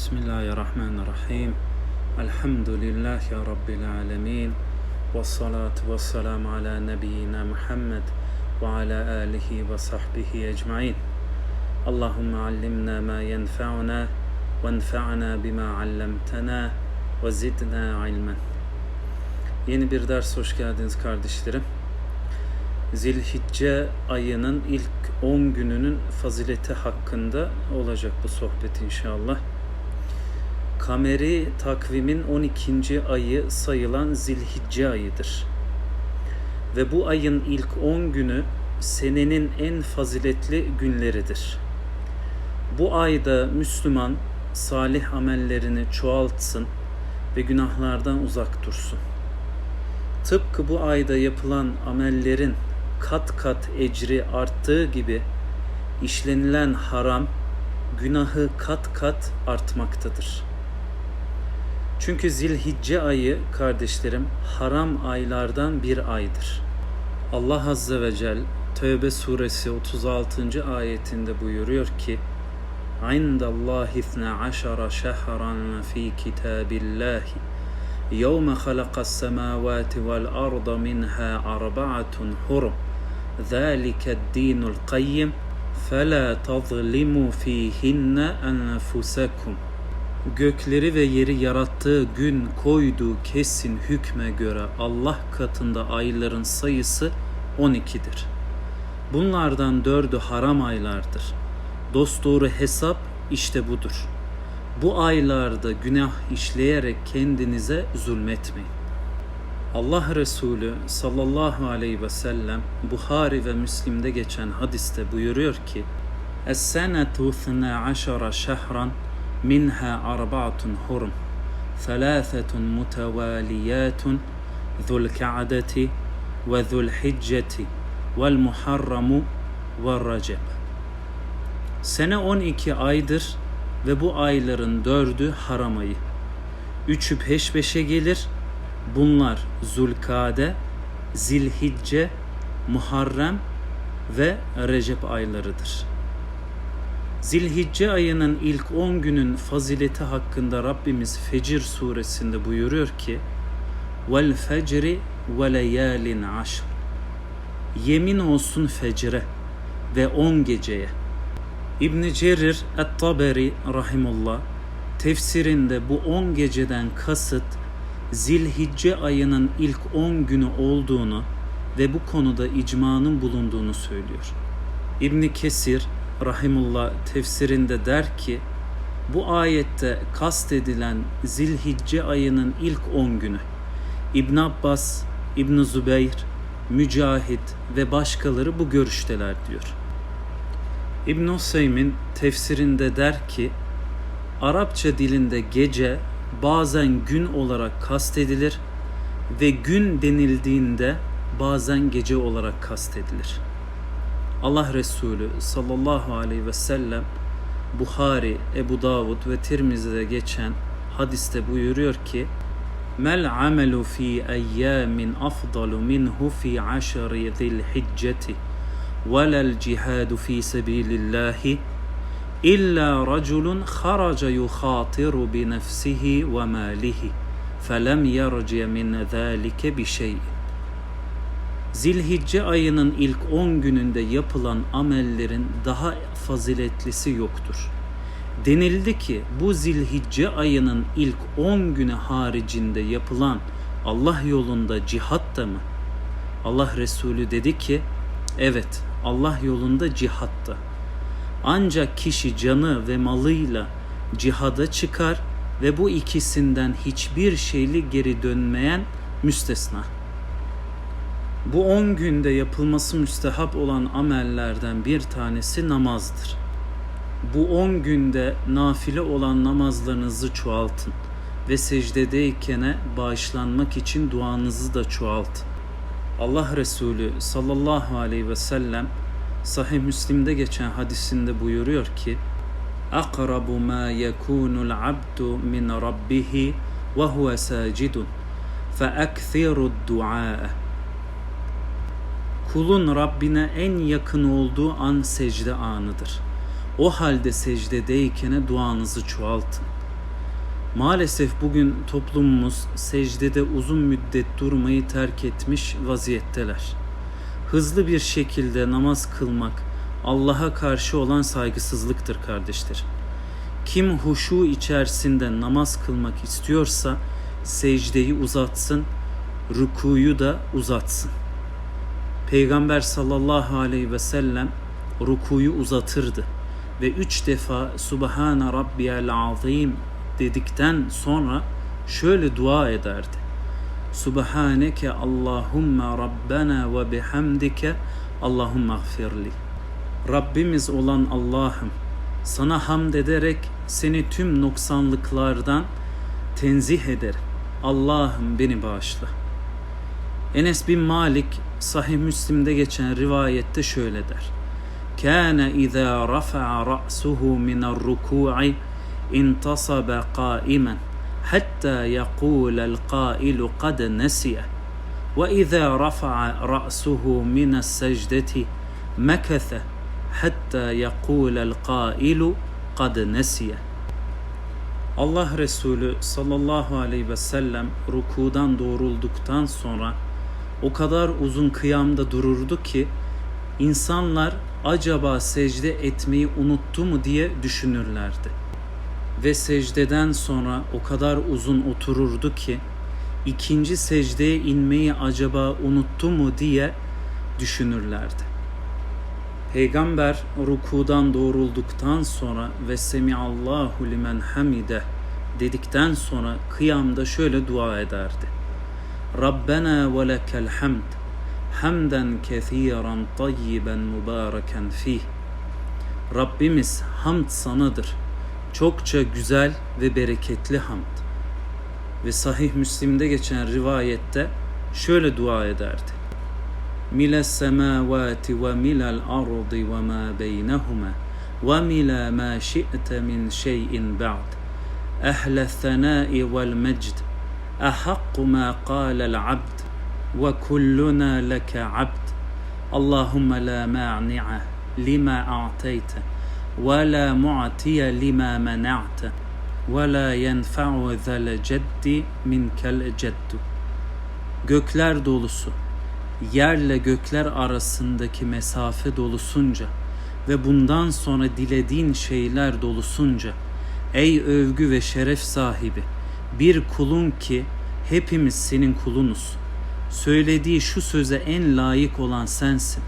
Bismillahirrahmanirrahim. Elhamdülillahi Rabbil alemin. Ve salatu ve selamu ala nebiyyina Muhammed ve ala alihi ve sahbihi ecmain. Allahümme allimna ma yenfa'una ve enfa'na bima allamtana ve zidna ilmen. Yeni bir ders hoş geldiniz kardeşlerim. Zilhicce ayının ilk 10 gününün fazileti hakkında olacak bu sohbet inşallah. Kameri takvimin 12. ayı sayılan Zilhicce ayıdır. Ve bu ayın ilk 10 günü senenin en faziletli günleridir. Bu ayda Müslüman salih amellerini çoğaltsın ve günahlardan uzak dursun. Tıpkı bu ayda yapılan amellerin kat kat ecri arttığı gibi işlenilen haram günahı kat kat artmaktadır. Çünkü Zilhicce ayı kardeşlerim haram aylardan bir aydır. Allah Azze ve Celle Tövbe suresi 36. ayetinde buyuruyor ki عند الله اثنا عشر شهرا في كتاب الله يوم خلق السماوات والأرض منها أربعة حرم ذلك الدين القيم فلا تظلموا فيهن أنفسكم Gökleri ve yeri yarattığı gün koyduğu kesin hükme göre Allah katında ayların sayısı 12'dir. Bunlardan dördü haram aylardır. Dosdoğru hesap işte budur. Bu aylarda günah işleyerek kendinize zulmetmeyin. Allah Resulü sallallahu aleyhi ve sellem Buhari ve Müslim'de geçen hadiste buyuruyor ki Es-senetu 12 şehran minha arba'atun hurum thalathatun mutevaliyatun zul ka'deti ve zul hicceti vel ve recep Sene 12 aydır ve bu ayların dördü haram ayı. Üçü peş peşe gelir. Bunlar Zulkade, Zilhicce, Muharrem ve Recep aylarıdır. Zilhicce ayının ilk 10 günün fazileti hakkında Rabbimiz Fecir suresinde buyuruyor ki Vel fecri ve leyalin aşr Yemin olsun fecre ve 10 geceye İbn Cerir et-Taberi rahimullah tefsirinde bu 10 geceden kasıt Zilhicce ayının ilk 10 günü olduğunu ve bu konuda icmanın bulunduğunu söylüyor. İbn Kesir rahimullah tefsirinde der ki bu ayette kastedilen Zilhicce ayının ilk 10 günü. İbn Abbas, İbn Zübeyr, Mücahit ve başkaları bu görüşteler diyor. İbn Hüseyin tefsirinde der ki Arapça dilinde gece bazen gün olarak kastedilir ve gün denildiğinde bazen gece olarak kastedilir. Allah Resulü sallallahu aleyhi ve sellem Buhari, Ebu Davud ve Tirmizi'de geçen hadiste buyuruyor ki Mel amelu fi eyyamin afdalu minhu fi aşri zil hicceti ولا الجهاد في سبيل الله إلا رجل خرج يخاطر بنفسه وماله فلم يرجع من ذلك بشيء Zilhicce ayının ilk 10 gününde yapılan amellerin daha faziletlisi yoktur. Denildi ki bu Zilhicce ayının ilk 10 günü haricinde yapılan Allah yolunda cihat da mı? Allah Resulü dedi ki evet Allah yolunda cihatta. Ancak kişi canı ve malıyla cihada çıkar ve bu ikisinden hiçbir şeyli geri dönmeyen müstesna. Bu on günde yapılması müstehap olan amellerden bir tanesi namazdır. Bu on günde nafile olan namazlarınızı çoğaltın ve secdedeyken bağışlanmak için duanızı da çoğaltın. Allah Resulü sallallahu aleyhi ve sellem Sahih Müslim'de geçen hadisinde buyuruyor ki yekunul abdu min rabbihi ve huve sacidun fe ekthiru du'a Kulun Rabbine en yakın olduğu an secde anıdır. O halde secdedeyken duanızı çoğaltın. Maalesef bugün toplumumuz secdede uzun müddet durmayı terk etmiş vaziyetteler. Hızlı bir şekilde namaz kılmak Allah'a karşı olan saygısızlıktır kardeşler. Kim huşu içerisinde namaz kılmak istiyorsa secdeyi uzatsın, rukuyu da uzatsın. Peygamber sallallahu aleyhi ve sellem rukuyu uzatırdı ve üç defa Subhane Rabbiyel Azim dedikten sonra şöyle dua ederdi. Subhaneke Allahümme Rabbena ve bihamdike Allahümme gfirli. Rabbimiz olan Allah'ım sana hamd ederek seni tüm noksanlıklardan tenzih ederim. Allah'ım beni bağışla. Enes bin Malik Sahih Müslim'de geçen rivayette şöyle der. Kâne izâ rafa'a ra'suhu mine'r-rukû'i intasaba qâimen hatta yaqûlel qâilu kad nesiye ve izâ rafa'a ra'suhu mine's-secdeti mekethe hatta yaqûlel qâilu kad nesiye Allah Resulü sallallahu aleyhi ve sellem rukudan doğrulduktan sonra o kadar uzun kıyamda dururdu ki insanlar acaba secde etmeyi unuttu mu diye düşünürlerdi. Ve secdeden sonra o kadar uzun otururdu ki ikinci secdeye inmeyi acaba unuttu mu diye düşünürlerdi. Peygamber rukudan doğrulduktan sonra ve semiallahu limen hamide dedikten sonra kıyamda şöyle dua ederdi. Rabbena ve lekel hamd hamden kethiren tayyiben mübareken fih. Rabbimiz hamd sanadır. Çokça güzel ve bereketli hamd. Ve sahih Müslim'de geçen rivayette şöyle dua ederdi. Mile semavati ve milel ardı ve ma beynehuma ve mila ma şi'te min şeyin ba'd. Ehle thanai vel mecd ehakku ma kâlel abd ve kulluna leke abd Allahumme la ma'ni'a lima a'teyte ve la mu'tiye lima mena'te ve la yenfa'u zel Gökler dolusu, yerle gökler arasındaki mesafe dolusunca ve bundan sonra dilediğin şeyler dolusunca ey övgü ve şeref sahibi bir kulun ki hepimiz senin kulunuz. Söylediği şu söze en layık olan sensin.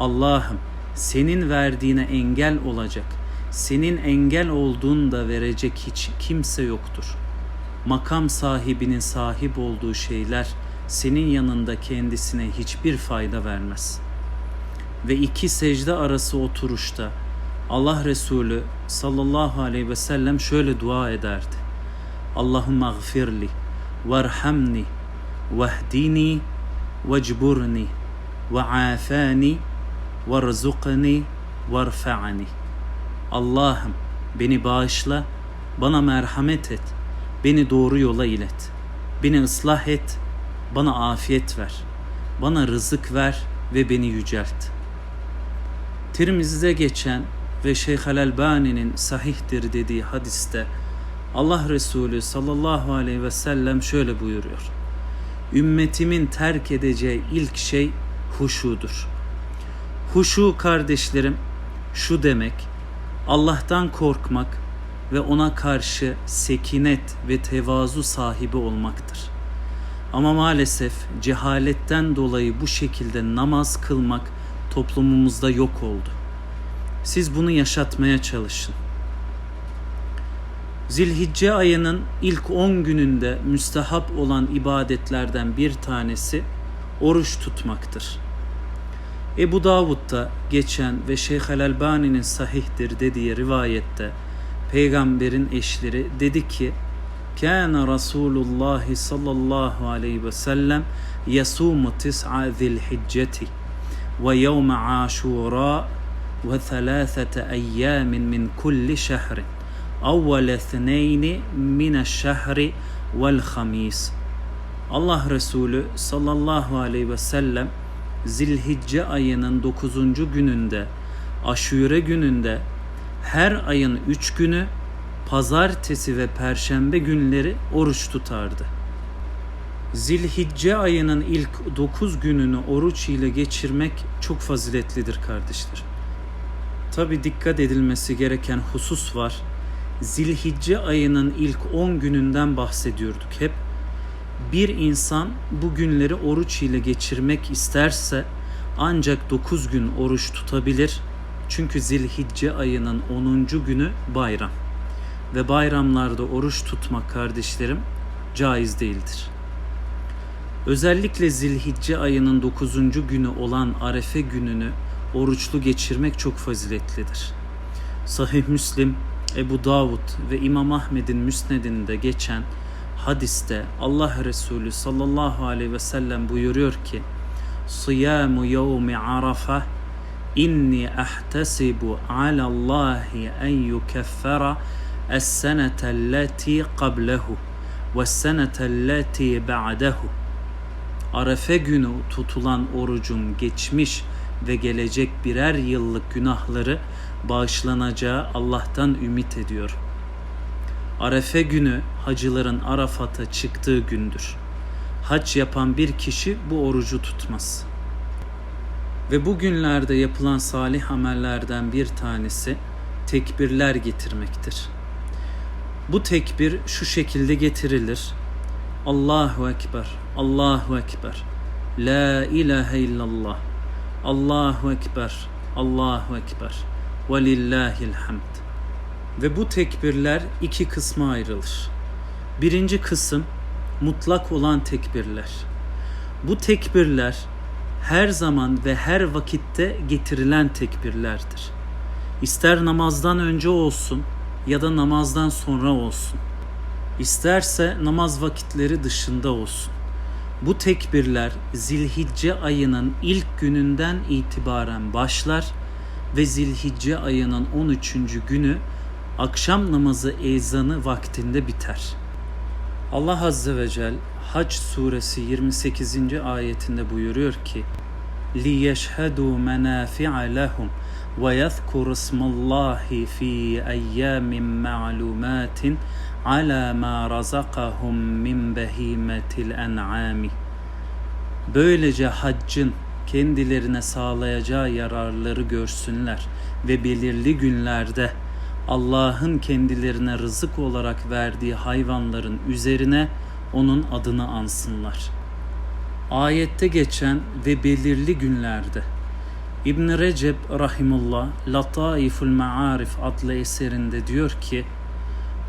Allah'ım senin verdiğine engel olacak, senin engel olduğunu da verecek hiç kimse yoktur. Makam sahibinin sahip olduğu şeyler senin yanında kendisine hiçbir fayda vermez. Ve iki secde arası oturuşta Allah Resulü sallallahu aleyhi ve sellem şöyle dua ederdi. Allahümme gfirli varhamni vahdini vecburni ve afani varzuqni varfa'ni Allah'ım beni bağışla, bana merhamet et, beni doğru yola ilet. Beni ıslah et, bana afiyet ver. Bana rızık ver ve beni yücelt. Tirmizi'de geçen ve Şeyh Al-Albani'nin sahihtir dediği hadiste Allah Resulü sallallahu aleyhi ve sellem şöyle buyuruyor. Ümmetimin terk edeceği ilk şey huşudur. Huşu kardeşlerim şu demek Allah'tan korkmak ve ona karşı sekinet ve tevazu sahibi olmaktır. Ama maalesef cehaletten dolayı bu şekilde namaz kılmak toplumumuzda yok oldu. Siz bunu yaşatmaya çalışın. Zilhicce ayının ilk 10 gününde müstehap olan ibadetlerden bir tanesi oruç tutmaktır. Ebu Davud'da geçen ve Şeyh el-Albani'nin sahihtir dediği rivayette peygamberin eşleri dedi ki Kana Resulullah sallallahu aleyhi ve sellem yasumu tis'a zilhicceti ve yevme aşura ve thalâthete eyyamin min kulli şehrin avvele thneyni mine şehri vel hamis. Allah Resulü sallallahu aleyhi ve sellem Zilhicce ayının 9. gününde, aşure gününde her ayın üç günü pazartesi ve perşembe günleri oruç tutardı. Zilhicce ayının ilk 9 gününü oruç ile geçirmek çok faziletlidir kardeşler. Tabi dikkat edilmesi gereken husus var. Zilhicce ayının ilk 10 gününden bahsediyorduk hep. Bir insan bu günleri oruç ile geçirmek isterse ancak 9 gün oruç tutabilir. Çünkü Zilhicce ayının 10. günü bayram. Ve bayramlarda oruç tutmak kardeşlerim caiz değildir. Özellikle Zilhicce ayının 9. günü olan Arefe gününü oruçlu geçirmek çok faziletlidir. Sahih Müslim, Ebu Davud ve İmam Ahmed'in müsnedinde geçen hadiste Allah Resulü sallallahu aleyhi ve sellem buyuruyor ki Siyamu yevmi arafa inni ahtasibu ala Allahi en yukeffera es-senete allati qablehu ve senete allati ba'dehu. Arefe günü tutulan orucun geçmiş ve gelecek birer yıllık günahları bağışlanacağı Allah'tan ümit ediyor. Arefe günü hacıların Arafat'a çıktığı gündür. Hac yapan bir kişi bu orucu tutmaz. Ve bu günlerde yapılan salih amellerden bir tanesi tekbirler getirmektir. Bu tekbir şu şekilde getirilir. Allahu Ekber, Allahu Ekber, La ilahe illallah, Allahu Ekber, Allahu Ekber, ve lillahil hamd. Ve bu tekbirler iki kısma ayrılır. Birinci kısım mutlak olan tekbirler. Bu tekbirler her zaman ve her vakitte getirilen tekbirlerdir. İster namazdan önce olsun ya da namazdan sonra olsun. İsterse namaz vakitleri dışında olsun. Bu tekbirler Zilhicce ayının ilk gününden itibaren başlar ve Zilhicce ayının 13. günü akşam namazı ezanı vaktinde biter. Allah Azze ve Celle Hac suresi 28. ayetinde buyuruyor ki لِيَشْهَدُوا مَنَافِعَ لَهُمْ وَيَذْكُرُ اسْمَ اللّٰهِ فِي اَيَّامٍ مَعْلُومَاتٍ عَلَى مَا رَزَقَهُمْ مِنْ بَهِيمَةِ الْاَنْعَامِ Böylece haccın kendilerine sağlayacağı yararları görsünler ve belirli günlerde Allah'ın kendilerine rızık olarak verdiği hayvanların üzerine onun adını ansınlar. Ayette geçen ve belirli günlerde İbn Recep rahimullah Lataiful Maarif adlı eserinde diyor ki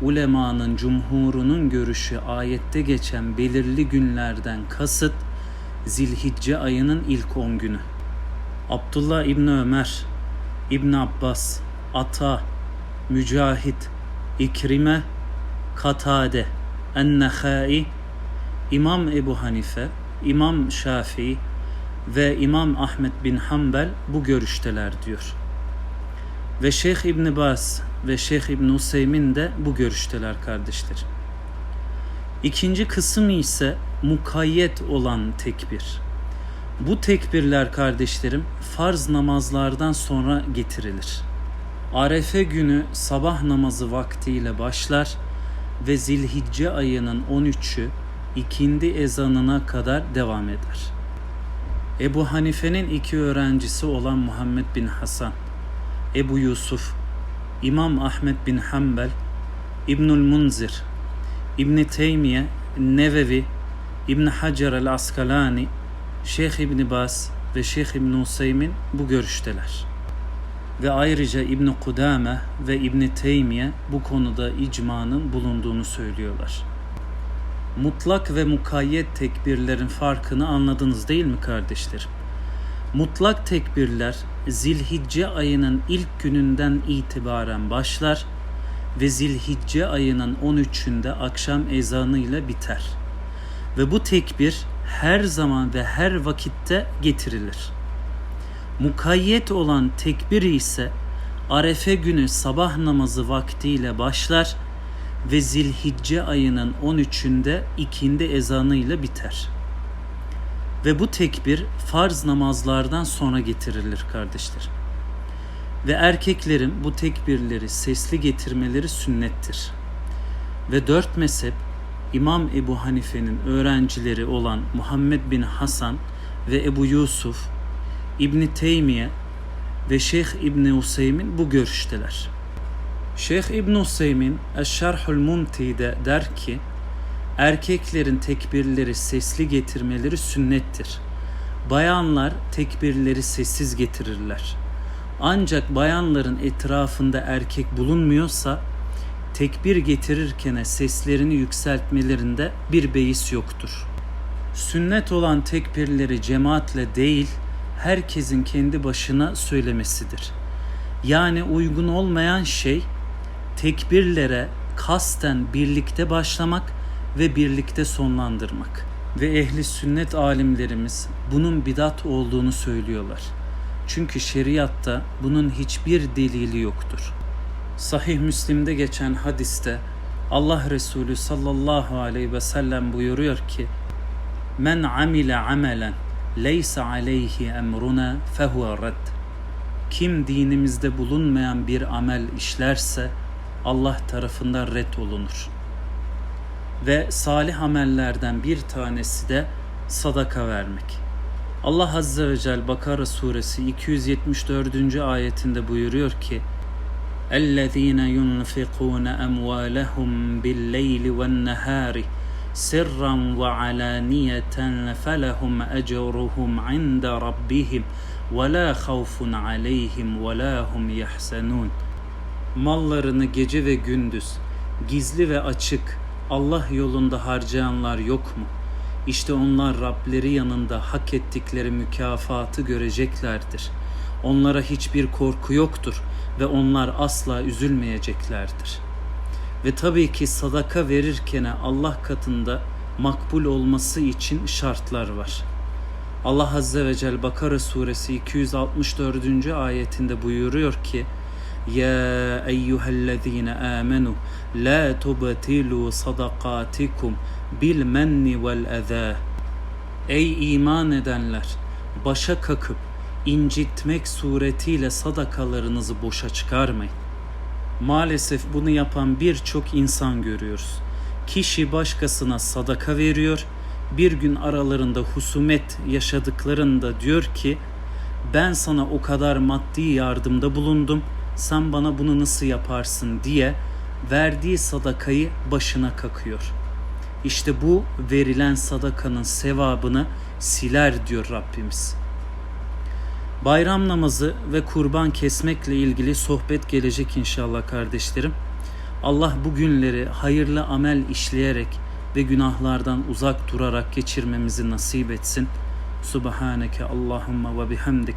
ulemanın cumhurunun görüşü ayette geçen belirli günlerden kasıt Zilhicce ayının ilk 10 günü. Abdullah İbni Ömer, İbn Abbas, Ata, Mücahit, İkrime, Katade, Ennehai, İmam Ebu Hanife, İmam Şafii ve İmam Ahmet bin Hanbel bu görüşteler diyor. Ve Şeyh İbn Baz ve Şeyh İbn Useymin de bu görüşteler kardeşler. İkinci kısım ise mukayyet olan tekbir. Bu tekbirler kardeşlerim farz namazlardan sonra getirilir. Arefe günü sabah namazı vaktiyle başlar ve Zilhicce ayının 13'ü ikindi ezanına kadar devam eder. Ebu Hanife'nin iki öğrencisi olan Muhammed bin Hasan, Ebu Yusuf, İmam Ahmet bin Hanbel, İbnül Munzir, İbn Teymiye, Nevevi, İbn Hacer el Askalani, Şeyh İbn Bas ve Şeyh İbn Useymin bu görüşteler. Ve ayrıca İbn Kudame ve İbn Teymiye bu konuda icmanın bulunduğunu söylüyorlar. Mutlak ve mukayyet tekbirlerin farkını anladınız değil mi kardeşlerim? Mutlak tekbirler Zilhicce ayının ilk gününden itibaren başlar ve Zilhicce ayının 13'ünde akşam ezanıyla biter. Ve bu tekbir her zaman ve her vakitte getirilir. Mukayyet olan tekbir ise Arefe günü sabah namazı vaktiyle başlar ve Zilhicce ayının 13'ünde ikindi ezanıyla biter. Ve bu tekbir farz namazlardan sonra getirilir kardeşler. Ve erkeklerin bu tekbirleri sesli getirmeleri sünnettir. Ve dört mezhep İmam Ebu Hanife'nin öğrencileri olan Muhammed bin Hasan ve Ebu Yusuf, İbni Teymiye ve Şeyh İbni Useymin bu görüşteler. Şeyh İbn Useymin Eşşerhül Mumti'de der ki erkeklerin tekbirleri sesli getirmeleri sünnettir. Bayanlar tekbirleri sessiz getirirler. Ancak bayanların etrafında erkek bulunmuyorsa tekbir getirirken seslerini yükseltmelerinde bir beis yoktur. Sünnet olan tekbirleri cemaatle değil, herkesin kendi başına söylemesidir. Yani uygun olmayan şey tekbirlere kasten birlikte başlamak ve birlikte sonlandırmak. Ve ehli sünnet alimlerimiz bunun bidat olduğunu söylüyorlar. Çünkü şeriatta bunun hiçbir delili yoktur. Sahih Müslim'de geçen hadiste Allah Resulü sallallahu aleyhi ve sellem buyuruyor ki Men amile amelen leysa aleyhi emruna fehuve redd. Kim dinimizde bulunmayan bir amel işlerse Allah tarafından red olunur. Ve salih amellerden bir tanesi de sadaka vermek. Allah Azze ve Celle Bakara suresi 274. ayetinde buyuruyor ki اَلَّذ۪ينَ يُنْفِقُونَ أَمْوَالَهُمْ بِاللَّيْلِ وَالنَّهَارِ سِرًّا وَعَلَانِيَةً فَلَهُمْ أَجْرُهُمْ عِنْدَ رَبِّهِمْ وَلَا خَوْفٌ عَلَيْهِمْ وَلَا هُمْ يَحْزَنُونَ Mallarını gece ve gündüz, gizli ve açık Allah yolunda harcayanlar yok mu? İşte onlar Rableri yanında hak ettikleri mükafatı göreceklerdir. Onlara hiçbir korku yoktur ve onlar asla üzülmeyeceklerdir. Ve tabii ki sadaka verirken Allah katında makbul olması için şartlar var. Allah Azze ve Celle Bakara suresi 264. ayetinde buyuruyor ki يا أيها الذين آمنوا لا تبطلوا صدقاتكم بالمن والأذى Ey iman edenler! Başa kakıp incitmek suretiyle sadakalarınızı boşa çıkarmayın. Maalesef bunu yapan birçok insan görüyoruz. Kişi başkasına sadaka veriyor, bir gün aralarında husumet yaşadıklarında diyor ki ben sana o kadar maddi yardımda bulundum, Sen bana bunu nasıl yaparsın diye verdiği sadakayı başına kakıyor. İşte bu verilen sadakanın sevabını siler diyor Rabbimiz. Bayram namazı ve kurban kesmekle ilgili sohbet gelecek inşallah kardeşlerim. Allah bu günleri hayırlı amel işleyerek ve günahlardan uzak durarak geçirmemizi nasip etsin. Subhaneke Allahumma ve bihamdik.